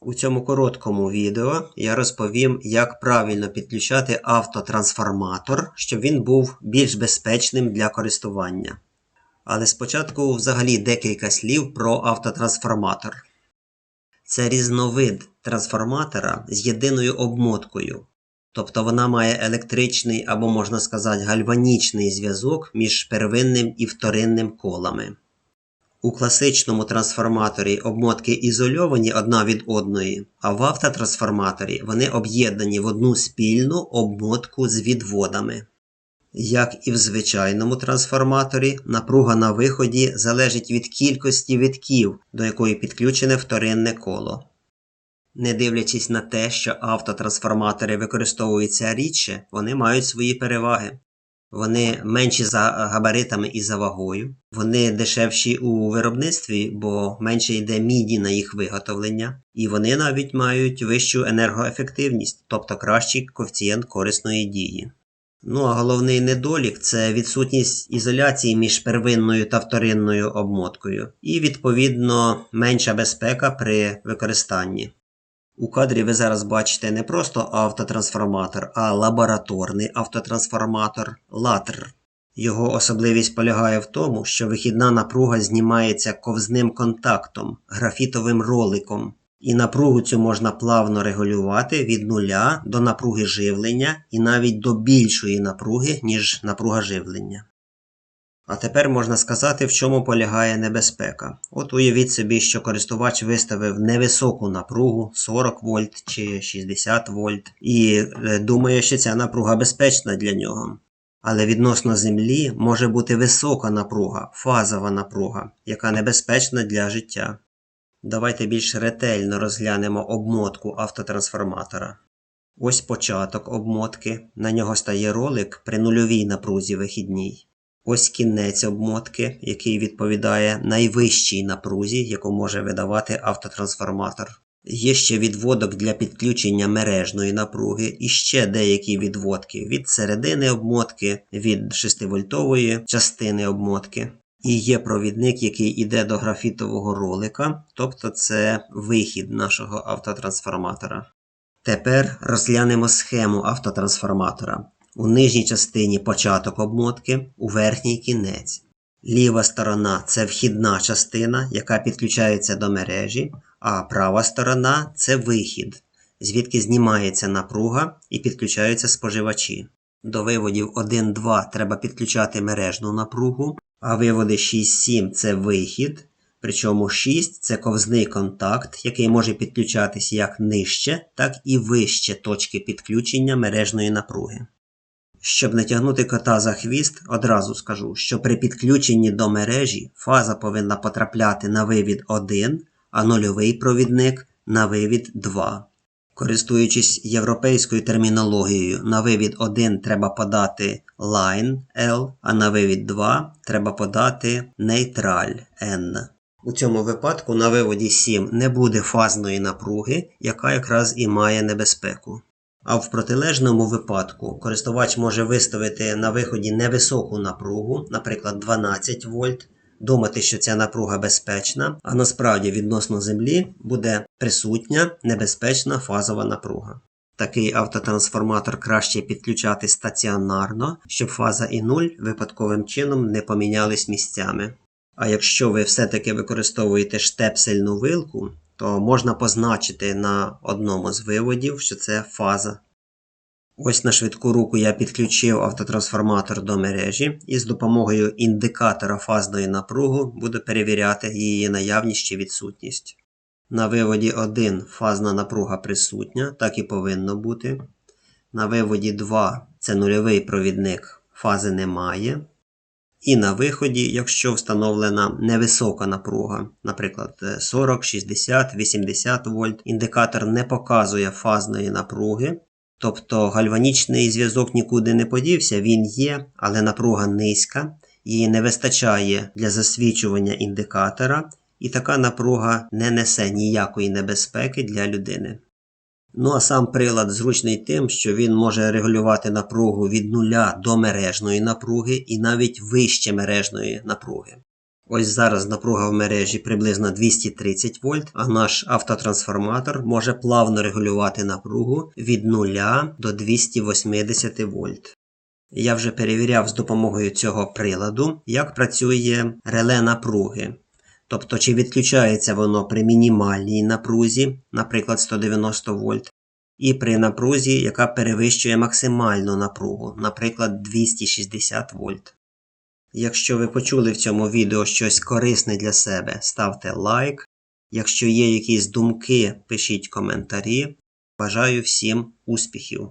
У цьому короткому відео я розповім, як правильно підключати автотрансформатор, щоб він був більш безпечним для користування. Але спочатку взагалі декілька слів про автотрансформатор. Це різновид трансформатора з єдиною обмоткою. Тобто вона має електричний або, можна сказати, гальванічний зв'язок між первинним і вторинним колами. У класичному трансформаторі обмотки ізольовані одна від одної, а в автотрансформаторі вони об'єднані в одну спільну обмотку з відводами. Як і в звичайному трансформаторі, напруга на виході залежить від кількості витків, до якої підключене вторинне коло. Не дивлячись на те, що автотрансформатори використовуються рідше, вони мають свої переваги. Вони менші за габаритами і за вагою, вони дешевші у виробництві, бо менше йде міді на їх виготовлення, і вони навіть мають вищу енергоефективність, тобто кращий коефіцієнт корисної дії. Ну а головний недолік це відсутність ізоляції між первинною та вторинною обмоткою, і, відповідно, менша безпека при використанні. У кадрі ви зараз бачите не просто автотрансформатор, а лабораторний автотрансформатор латр. Його особливість полягає в тому, що вихідна напруга знімається ковзним контактом, графітовим роликом, і напругу цю можна плавно регулювати від нуля до напруги живлення і навіть до більшої напруги, ніж напруга живлення. А тепер можна сказати, в чому полягає небезпека. От уявіть собі, що користувач виставив невисоку напругу 40 вольт чи 60 вольт, і е, думає, що ця напруга безпечна для нього. Але відносно землі може бути висока напруга, фазова напруга, яка небезпечна для життя. Давайте більш ретельно розглянемо обмотку автотрансформатора. Ось початок обмотки, на нього стає ролик при нульовій напрузі вихідній. Ось кінець обмотки, який відповідає найвищій напрузі, яку може видавати автотрансформатор. Є ще відводок для підключення мережної напруги і ще деякі відводки від середини обмотки, від 6-вольтової частини обмотки. І є провідник, який йде до графітового ролика, тобто це вихід нашого автотрансформатора. Тепер розглянемо схему автотрансформатора. У нижній частині початок обмотки, у верхній кінець. Ліва сторона це вхідна частина, яка підключається до мережі, а права сторона це вихід, звідки знімається напруга і підключаються споживачі. До виводів 1-2 треба підключати мережну напругу, а виводи 6-7 це вихід. Причому 6 це ковзний контакт, який може підключатись як нижче, так і вище точки підключення мережної напруги. Щоб не тягнути кота за хвіст, одразу скажу, що при підключенні до мережі фаза повинна потрапляти на вивід 1, а нульовий провідник на вивід 2. Користуючись європейською термінологією, на вивід 1 треба подати line L, а на вивід 2 треба подати нейтраль N. У цьому випадку на виводі 7 не буде фазної напруги, яка якраз і має небезпеку. А в протилежному випадку користувач може виставити на виході невисоку напругу, наприклад, 12 вольт, думати, що ця напруга безпечна, а насправді відносно землі буде присутня небезпечна фазова напруга. Такий автотрансформатор краще підключати стаціонарно, щоб фаза і 0 випадковим чином не помінялись місцями. А якщо ви все-таки використовуєте штепсельну вилку, то можна позначити на одному з виводів, що це фаза. Ось на швидку руку я підключив автотрансформатор до мережі і з допомогою індикатора фазної напруги буду перевіряти її наявність чи відсутність. На виводі 1 фазна напруга присутня, так і повинно бути. На виводі 2 це нульовий провідник, фази немає. І на виході, якщо встановлена невисока напруга, наприклад, 40, 60, 80 вольт, індикатор не показує фазної напруги, тобто гальванічний зв'язок нікуди не подівся, він є, але напруга низька, її не вистачає для засвічування індикатора, і така напруга не несе ніякої небезпеки для людини. Ну а сам прилад зручний тим, що він може регулювати напругу від нуля до мережної напруги і навіть вище мережної напруги. Ось зараз напруга в мережі приблизно 230 вольт, а наш автотрансформатор може плавно регулювати напругу від 0 до 280 вольт. Я вже перевіряв з допомогою цього приладу, як працює реле напруги. Тобто, чи відключається воно при мінімальній напрузі, наприклад, 190 вольт, і при напрузі, яка перевищує максимальну напругу, наприклад, 260 вольт. Якщо ви почули в цьому відео щось корисне для себе, ставте лайк. Якщо є якісь думки, пишіть коментарі. Бажаю всім успіхів!